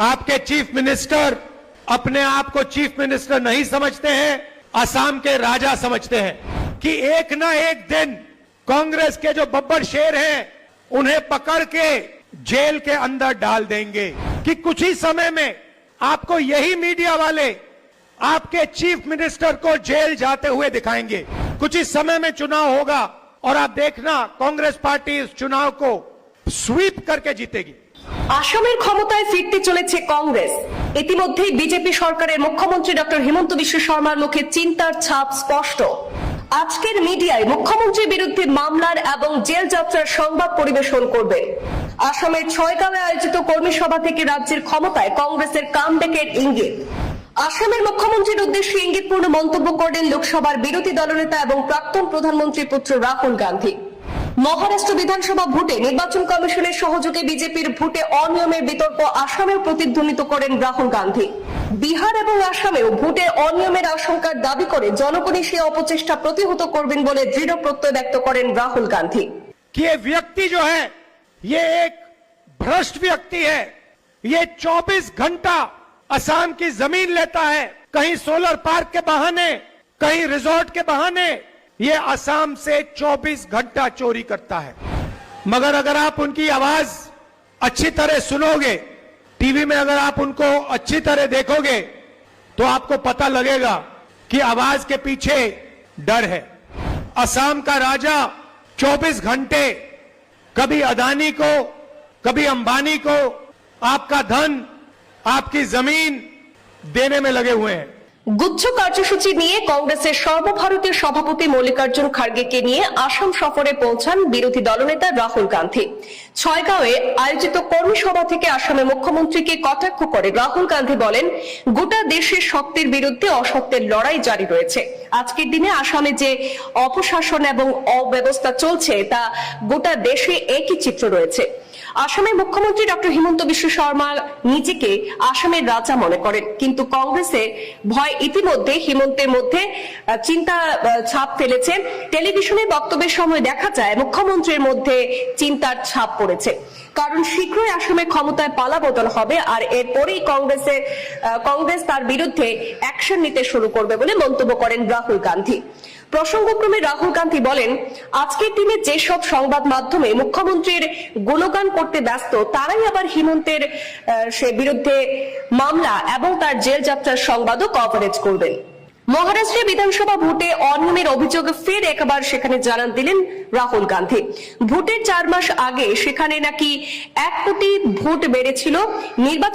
आपके chief minister अपने आप को चीफ मिनिस्टर नहीं समझते हैं, असम के राजा समझते हैं कि एक ना एक दिन कांग्रेस के जो बब्बर शेर हैं, उन्हें पकड़ के जेल के अंदर डाल देंगे। कि कुछ ही समय में आपको यही मीडिया वाले आपके चीफ मिनिस्टर को जेल जाते हुए दिखाएँगे। कुछ ही समय में चुनाव होगा और आप देखना, कांग्रेस पार्टी इस चुनाव को সুইপ করকে জিতেগি আসামের ক্ষমতায় ফিরতে চলেছে কংগ্রেস। ইতিমধ্যেই বিজেপি সরকারের মুখ্যমন্ত্রী ডক্টর হিমন্ত বিশ্ব শর্মার মুখে চিন্তার ছাপ স্পষ্ট। আজকের মিডিয়ায় মুখ্যমন্ত্রীর বিরুদ্ধে মামলার এবং জেল যাত্রার সংবাদ পরিবেশন করবে। আসামের ছয়গাঁওয়ে আয়োজিত কর্মী সভা থেকে রাজ্যের ক্ষমতায় কংগ্রেসের কামব্যাকের ইঙ্গিত। আসামের মুখ্যমন্ত্রীর উদ্দেশ্যে ইঙ্গিতপূর্ণ মন্তব্য করলেন লোকসভার বিরোধী দলনেতা এবং প্রাক্তন প্রধানমন্ত্রীর পুত্র রাহুল গান্ধী। মহারাষ্ট্র বিধানসভা ভোটে নির্বাচন কমিশনের সহযোগে বিজেপির ভোটে অনিয়মের বিতর্ক আসামেও প্রতিধ্বনিত করেন রাহুল গান্ধী বিহার এবং আসামেও ভোটে অনিয়মের আশঙ্কার দাবি করে জনগণই সে অপচেষ্টা প্রতিহত করবেন বলে দৃঢ় প্রত্যয় ব্যক্ত করেন রাহুল গান্ধী कि ये व्यक्ति जो है ये एक भ्रष्ट व्यक्ति है ये 24 घंटा असम की जमीन लेता है कहीं सोलर पार्क के बहाने कहीं रिजॉर्ट के बहाने ये असम से 24 घंटा चोरी करता है। मगर अगर आप उनकी आवाज़ अच्छी तरह सुनोगे, टीवी में अगर आप उनको अच्छी तरह देखोगे तो आपको पता लगेगा कि आवाज़ के पीछे डर है। असम का राजा 24 घंटे कभी अदानी को, कभी अंबानी को, आपका धन, आपकी ज़मीन देने में लगे हुए हैं। গুচ্ছ কার্যসূচি নিয়ে কংগ্রেসের সর্বভারতীয় সভাপতি মল্লিকার্জুন খার্গেকে নিয়ে আসাম সফরে পৌঁছান বিরোধী দলনেতা রাহুল গান্ধী। ছয়গাঁওয়ে আয়োজিত কর্মী সভা থেকে আসামের মুখ্যমন্ত্রীকে কটাক্ষ করে রাহুল গান্ধী বলেন, গোটা দেশের সত্যের বিরুদ্ধে অসত্যের লড়াই জারি রয়েছে। আজকের দিনে আসামে যে অপশাসন এবং অব্যবস্থা চলছে, তা গোটা দেশে একই চিত্র রয়েছে। আসামের মুখ্যমন্ত্রী ডক্টর হিমন্ত বিশ্ব শর্মা নিজেকে আসামের রাজা মনে করেন। কিন্তু কংগ্রেসে ভয় ইতিমধ্যে হিমন্তের মধ্যে চিন্তা ছাপ ফেলেছেন টেলিভিশনে বক্তব্যের সময় দেখা যায় মুখ্যমন্ত্রীর মধ্যে চিন্তার ছাপ পড়েছে। কারণ শীঘ্রই আসামে ক্ষমতায় পালাবদল হবে আর এরপরেই কংগ্রেসের কংগ্রেস তার বিরুদ্ধে অ্যাকশন নিতে শুরু করবে বলে মন্তব্য করেন রাহুল গান্ধী। প্রসঙ্গক্রমে রাহুল গান্ধী বলেন, আজকের দিনে যেসব সংবাদ মাধ্যমে মুখ্যমন্ত্রীর গুণগান করতে ব্যস্ত, তারাই আবার হিমন্তের সে বিরুদ্ধে মামলা এবং তার জেল যাত্রার সংবাদও কভারেজ করবেন। মহারাষ্ট্রে বিধানসভা ভোটে অনিয়মের অভিযোগ ফের একবার সেখানে জানান দিলেন রাহুল গান্ধী। ভোটের চার মাস আগে সেখানে নাকি এক কোটি ভোট বেড়েছিল, নির্বাচন